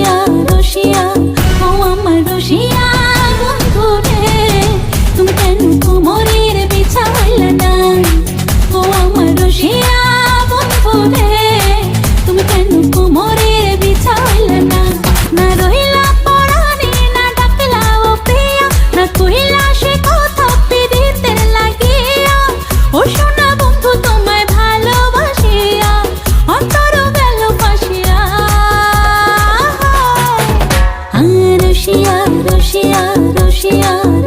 呀，都。呀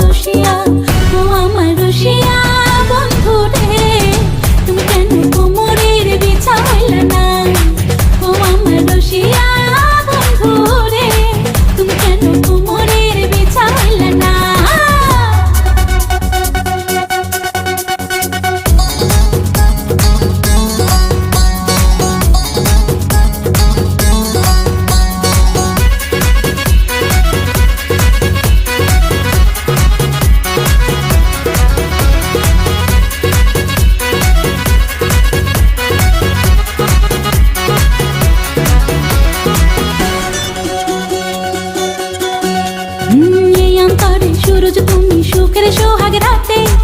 রাতের সোহাগ রাতে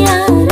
呀。